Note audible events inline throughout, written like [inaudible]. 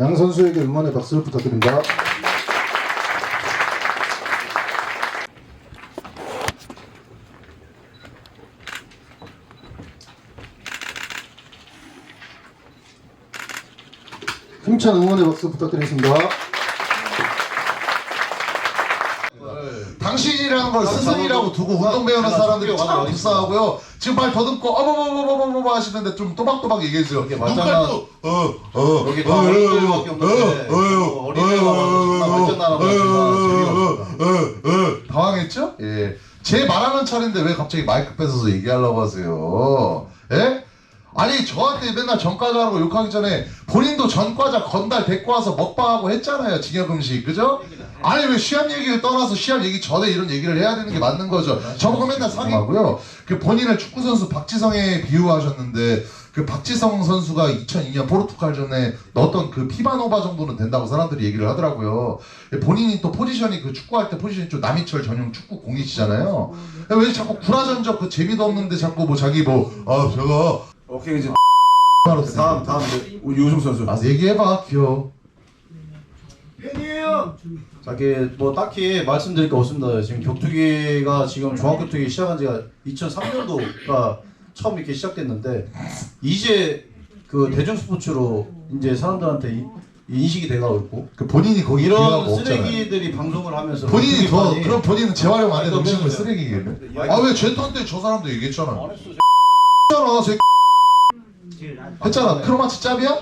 양 선수에게 응원의 박수 부탁드립니다. 힘찬 응원의 박수 부탁드리겠습니다. 당신이라는 걸 스승이라고 두고 운동 배우는 사람들이 참 불쌍하고요. 지금 말 더듬고 어버버버버버버 하시는데 좀 또박또박 얘기해 주세요. 맞잖아. 눈깔도 어어 여기 다 어린이들밖에 없는데 어린이가 와서 존나 발전나는 거 같지만 당황했죠? 예. 제 말하는 차례인데 왜 갑자기 마이크 뺏어서 얘기하려고 하세요? 예? 아니 저한테 맨날 전과자라고 욕하기 전에 본인도 전과자 건달 데리고 와서 먹방하고 했잖아요 징역 음식 그죠? 아니 왜 시합 얘기를 떠나서 시합 얘기 전에 이런 얘기를 해야 되는 게 맞는 거죠? 저보고 맨날 상하고요. 그 본인을 축구 선수 박지성에 비유하셨는데 그 박지성 선수가 2002년 포르투갈전에 넣었던 그 피바노바 정도는 된다고 사람들이 얘기를 하더라고요. 본인이 또 포지션이 그 축구할 때 포지션이 좀 남이철 전용 축구 공이시잖아요. 왜 자꾸 구라전적 그 재미도 없는데 자꾸 뭐 자기 뭐아 제가 오케이 이제 바로 다음 다음 우리 요즘 선수. 아 얘기해봐 귀여워 자기 뭐 딱히 말씀드릴 게 없습니다. 지금 격투기가 지금 종합격투기 시작한 지가 2003년도가 처음 이렇게 시작됐는데 이제 그 대중 스포츠로 이제 사람들한테 이- 인식이 돼가고 있고 그 본인이 거기 이런 없잖아요 쓰레기들이 방송을 하면서 본인이 더 격투기판이- 그럼 본인은 재활용 안 해도 음식물 쓰레기겠네 아왜 젠토한테 저 사람도 얘기했잖아 했잖아 새 했잖아 크로마치 짭이야?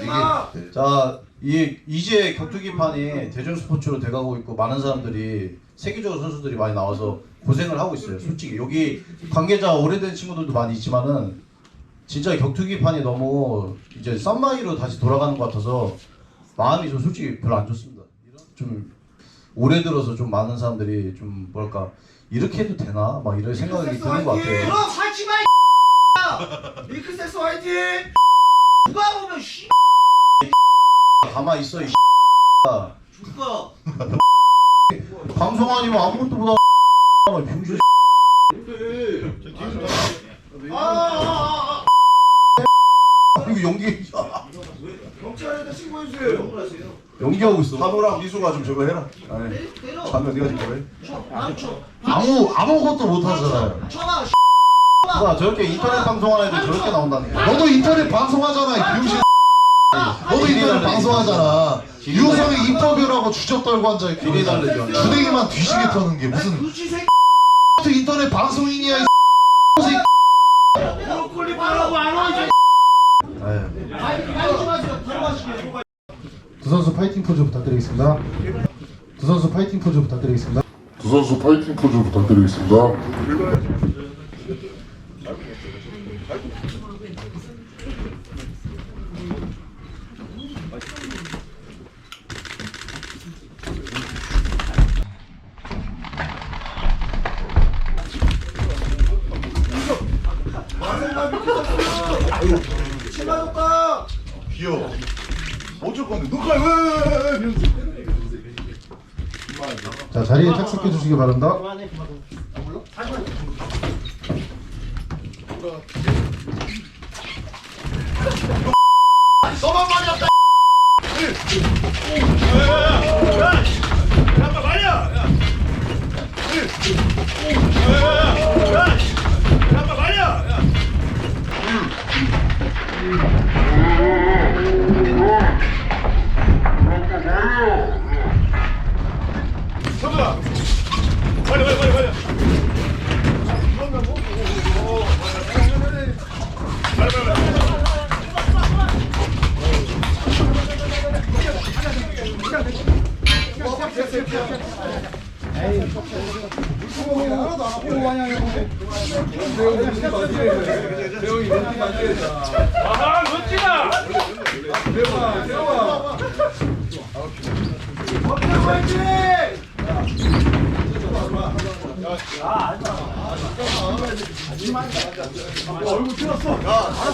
얘기해. 자, 이 이제 격투기판이 대중 스포츠로 돼가고 있고 많은 사람들이 세계적으로 선수들이 많이 나와서 고생을 하고 있어요. 솔직히 여기 관계자 오래된 친구들도 많이 있지만은 진짜 격투기판이 너무 이제 썸마이로 다시 돌아가는 것 같아서 마음이 좀 솔직히 별로 안 좋습니다. 좀 올해 들어서 좀 많은 사람들이 좀 뭐랄까 이렇게 해도 되나 막 이런 생각이 드는 것 같아요. 그럼 살지 마, 이 [laughs] 링크섹스 화이팅! 누가 보면 씨 가만 있어 이 죽어. [laughs] 방송 아니면 아무것도 못하고 [laughs] 병신 아, 아, 아, 이거 연기 아. [laughs] 경찰에다 신고해주세요. 연기하고 있어. 한우랑 미수가 좀 저거 해라. 아니, 때려. 한우 네가 좀 저거 해. 아무 아무것도 못 하잖아요 쳐봐. 봐 저렇게 인터넷 방송하는 애들 저렇게 나온다니까. 너도 인터넷 방송하잖아 이 비용신 너도 인터넷 방송하잖아 유성이 인터뷰라고 주접 떨고 앉아 비리 있고 달래죠. 주댕이만 뒤지게 터는 게 무슨 새. 인터넷 방송인이야 이 브로콜리 바라고 안 와. 이제. 두 선수 파이팅 포즈 부탁드리겠습니다 두 선수 파이팅 포즈 부탁드리겠습니다 두 선수 파이팅 포즈 부탁드리겠습니다. 치마줬다. 귀여워. 어쩔 건데 눈깔 왜? 이러면서. 자 자리에 착석해 주시기 바랍니다 너만 많이 없다. 이렇게 만들자.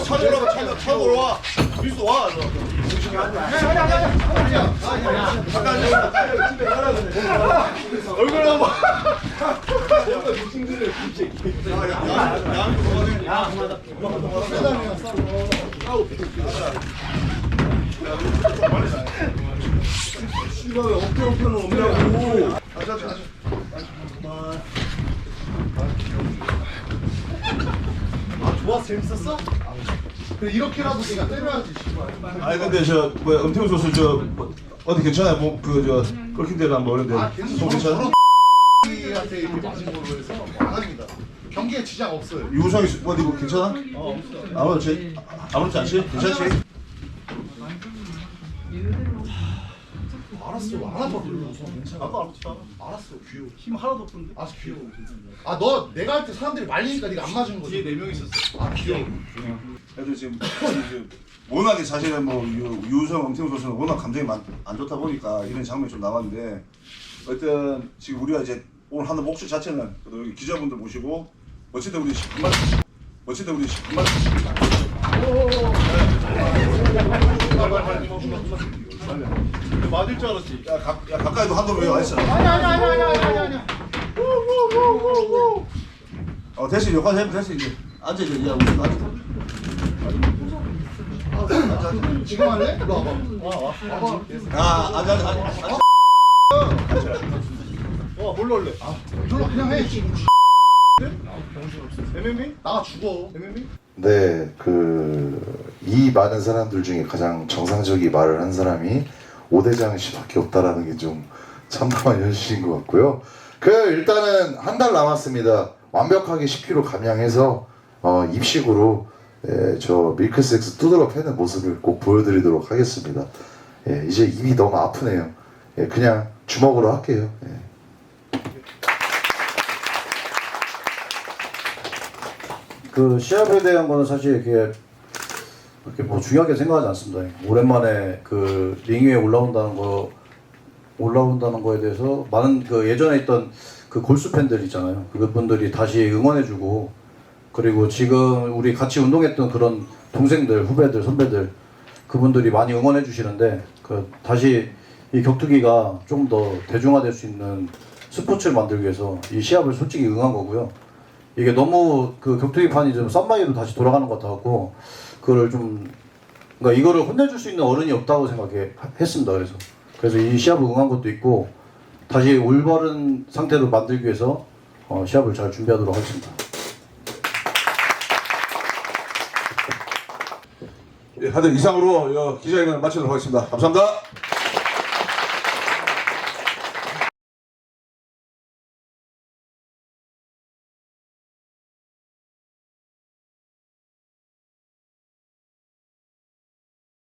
차도로 차 차도로 와. 미수 와. 얼굴 한번. 야, 씨발 왜 어깨 어깨는 없냐고. 아자 아자 아 좋았어 재밌었어? 그래 이렇게라도 네가 때려야지 씨발 아니 근데 저 뭐야 엄태웅 선수 저 뭐, 어디 괜찮아요? 뭐그저 끓긴 데를 한번 오는데 아속 괜찮아 괜찮아? 저런 한테 이렇게 맞은 걸로 해서 안 합니다 경기에 지장 없어요 유성이 어디 뭐 괜찮아? 어 아무렇지 아무렇지 않지? 괜찮지? 알았어. 안 아파 괜찮아. 아까 알았잖아. 알았어. 귀여워. 힘 하나도 없던데. 아 귀여워. 아 너 내가 할 때 사람들이 말리니까 네가 안 맞은 거지. 네명 있었어. 아 귀여워. 그래도 지금 지금 워낙에 사실은 뭐 유, 유성 엄태웅 선수는 워낙 감정이 많, 안 좋다 보니까 이런 장면이 좀 나왔는데 어떤 지금 우리가 이제 오늘 하는 목적 자체는 그래도 여기 기자분들 모시고 어쨌든 우리 그만 어쨌든 우리 그만 맞을 줄 알았지. 야, 가, 야 가까이도 한번 왜 와있어? 아니 아니 아니 아니 아니 아니 아니 어 대신 여기까지 됐어 이제 앉아 이제 야 우리 앉아 지금 할래? 이리 와봐 아 앉아 앉아 앉아 어, 뭘로 할래? 이걸로 그냥 해 MMA? 나가 죽어 MMA? 네, 그 이 많은 사람들 중에 가장 정상적인 말을 한 사람이 오대장 씨밖에 없다라는 게 좀 참담한 현실인 것 같고요. 그 일단은 한 달 남았습니다. 완벽하게 10kg 감량해서 어, 입식으로 예, 저 밀크섹스 두드러 패는 모습을 꼭 보여드리도록 하겠습니다. 예, 이제 입이 너무 아프네요. 예, 그냥 주먹으로 할게요. 예. 그 시합에 대한 거는 사실 이렇게 그렇게 뭐 중요하게 생각하지 않습니다. 오랜만에 그 링 위에 올라온다는 거 올라온다는 거에 대해서 많은 그 예전에 있던 그 골수 팬들 있잖아요. 그분들이 다시 응원해주고 그리고 지금 우리 같이 운동했던 그런 동생들, 후배들, 선배들 그분들이 많이 응원해 주시는데 그 다시 이 격투기가 좀 더 대중화될 수 있는 스포츠를 만들기 위해서 이 시합을 솔직히 응한 거고요. 이게 너무 그 격투기판이 좀 썸마이로 다시 돌아가는 것 같아갖고 그거를 좀 그러니까 이거를 혼내줄 수 있는 어른이 없다고 생각해 했습니다. 그래서 그래서 이 시합을 응한 것도 있고 다시 올바른 상태로 만들기 위해서 어, 시합을 잘 준비하도록 하겠습니다. 예, 하여튼 이상으로 어, 기자회견을 마치도록 하겠습니다 감사합니다